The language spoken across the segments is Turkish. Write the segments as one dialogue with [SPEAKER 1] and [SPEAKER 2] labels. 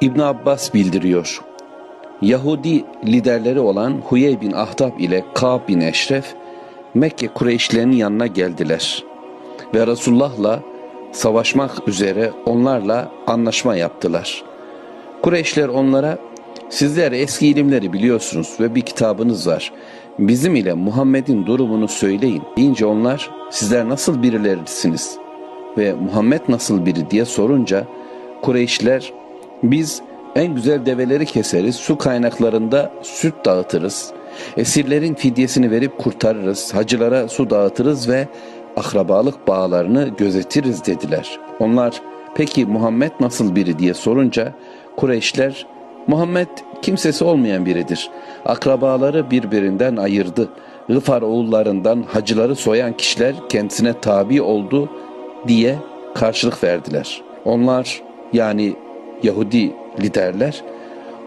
[SPEAKER 1] İbn Abbas bildiriyor. Yahudi liderleri olan Huyey bin Ahtap ile Ka'b bin Eşref Mekke Kureyşlerinin yanına geldiler ve Resulullah'la savaşmak üzere onlarla anlaşma yaptılar. Kureyşler onlara sizler eski ilimleri biliyorsunuz ve bir kitabınız var. Bizim ile Muhammed'in durumunu söyleyin deyince onlar sizler nasıl birilerisiniz ve Muhammed nasıl biri diye sorunca Kureyşler biz en güzel develeri keseriz, su kaynaklarında süt dağıtırız, esirlerin fidyesini verip kurtarırız, hacılara su dağıtırız ve akrabalık bağlarını gözetiriz dediler. Onlar peki Muhammed nasıl biri diye sorunca Kureyşler Muhammed kimsesi olmayan biridir. Akrabaları birbirinden ayırdı. Gıfar oğullarından hacıları soyan kişiler kendisine tabi oldu diye karşılık verdiler. Onlar yani Yahudi liderler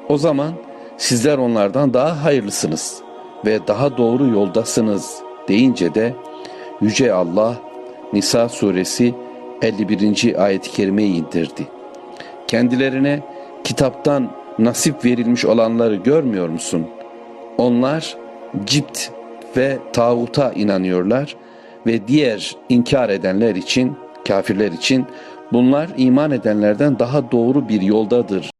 [SPEAKER 1] o zaman sizler onlardan daha hayırlısınız ve daha doğru yoldasınız deyince de Yüce Allah Nisa suresi 51. ayet-i kerimeyi indirdi. Kendilerine kitaptan nasip verilmiş olanları görmüyor musun? Onlar cipt ve tağuta inanıyorlar ve diğer inkar edenler için, kafirler için bunlar iman edenlerden daha doğru bir yoldadır